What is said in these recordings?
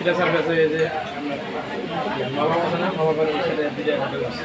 এটা স্যার কাছে যে বাবা কথা না বাবা করে সাথে দিলে হোটেল আছে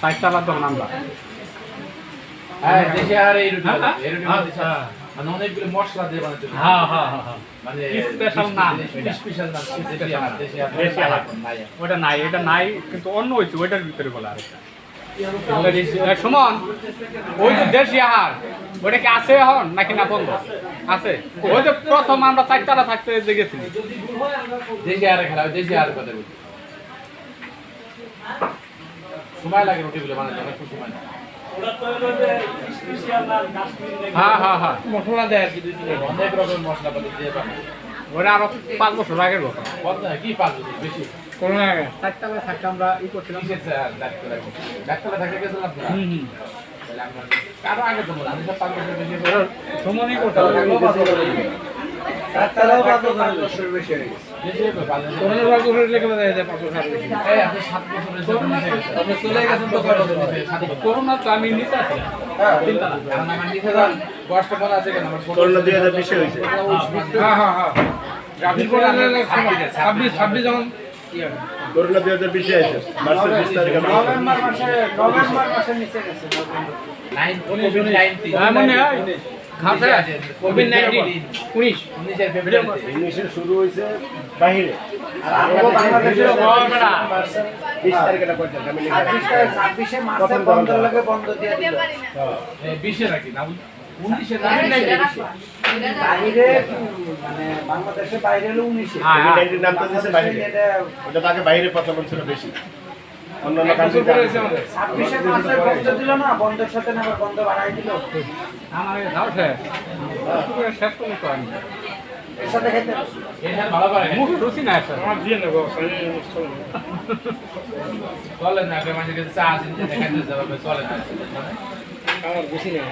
চারতলা তখন আমরা। হ্যাঁ দেশি আর এই রুটি হ্যাঁ, এই রুটি হ্যাঁ। মানে অনেকগুলো মশলা দিয়ে বানাতে হবে। হ্যাঁ হ্যাঁ হ্যাঁ হ্যাঁ। মানে স্পেশাল নাম স্পেশাল নাম দেশি আর দেশি আর নাই ওটা নাই এটা নাই কিন্তু অন্য হয়েছে ওইটার ভিতরে বলা আরেকটা। সুমন ওই যে দেশি আহার ওটা কি আছে এখন নাকি না বন্ধ? আছে? ওই যে প্রথম আমরা চারতলা থাকতে যে গেছিলি দেশি আর খেলা দেশি আর কথা বলছি। সময় লাগে রুটিগুলো বানাতে অনেক সময় লাগে। হ্যাঁ হ্যাঁ হ্যাঁ। মশলা দেয় আর কি দুই তিন অনেক রকম মশলাপাতি দিয়ে বানায়। ওটা আরও পাঁচ বছর আগের কথা। কত? না, কি পারবে বেশি? কোনো আগে। চারতলা থাকতে আমরা ই করছিলাম। কিসের স্যার ডাক্তার লাগবে ডাক্তার থাকে গেছিলাম হুম হুম। কারও আগে তো আমি সব পাঁচ বছর বেশি ওটা সুমনই করোনা তো আমি নিতে আসলাম হ্যাঁ। বয়সটা আছে কেন? করোনা দুই হাজার বিশে হয়েছে। হ্যাঁ হ্যাঁ হ্যাঁ। ছাব্বিশ ছাব্বিশ ছাব্বিশ যখন করোনা দুই হাজার বিশে আছে মার্চের বিশ তারিখে নভেম্বর মাসে নভেম্বর মাসের নিচে গেছে। Nine- COVID-19 মনে কোভিড নাইন্টিন উনিশ। উনিশের শুরু হয়েছে বাহিরে। বিশ নাকি? না বাইরে মানে বাংলাদেশে বাইরে হলো উনিশে। হ্যাঁ, হ্যাঁ। COVID-19 নামটা দিয়েছে বাহিরে। এটা ওটা তাকে বাইরে প্রচলন ছিল বেশি। অন্যান্য কান্ট্রি ছাব্বিশে মাসে বন্ধ দিল না বন্ধের সাথে না আবার বন্ধ বাড়াই দিল। আমার এই দাও শেষ করতে তো আমি এর সাথে খেতে এই হ্যাঁ ভালো পারে মুখ রুচি না চা যাবে চলেন না আমার বেশি নেই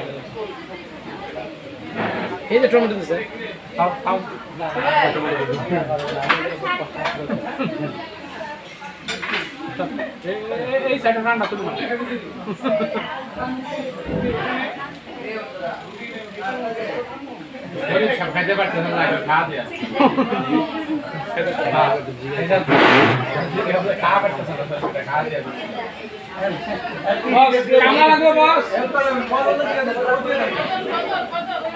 এই যে টমেটো দিছে খাও খাও এই- সাইডে রান্না তুমি খাইতে পারতেন না একটু খাওয়া দিয়া খাওয়া পারতেছেন না সেটা খাওয়া দিয়া কামলা লাগবে বস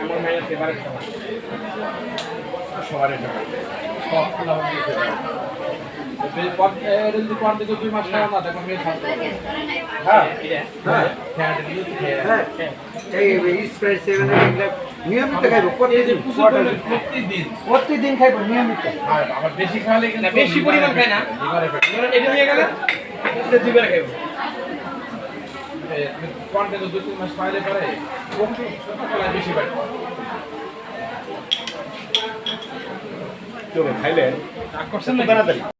আমার মায়ের ফেভারিট খাবার সবার এটা। সব যদি পর দুই মাস খাওয়া না মেয়ে হ্যাঁ। হ্যাঁ। হ্যাঁ। এই স্প্রাইট সেভেন এগুলো নিয়মিত খাইবো প্রতিদিন প্রতিদিন। প্রতিদিন খাইবো নিয়মিত। আর আবার বেশি খাওয়ালে কিন্তু বেশি পরিমাণ খায় না। এটা নিয়ে গেলে এটা দুইবার খাইব। কন্টিনিউ দুই তিন মাস খাওয়ালে পরে বেশি ফ্যাট তো তাড়াতাড়ি।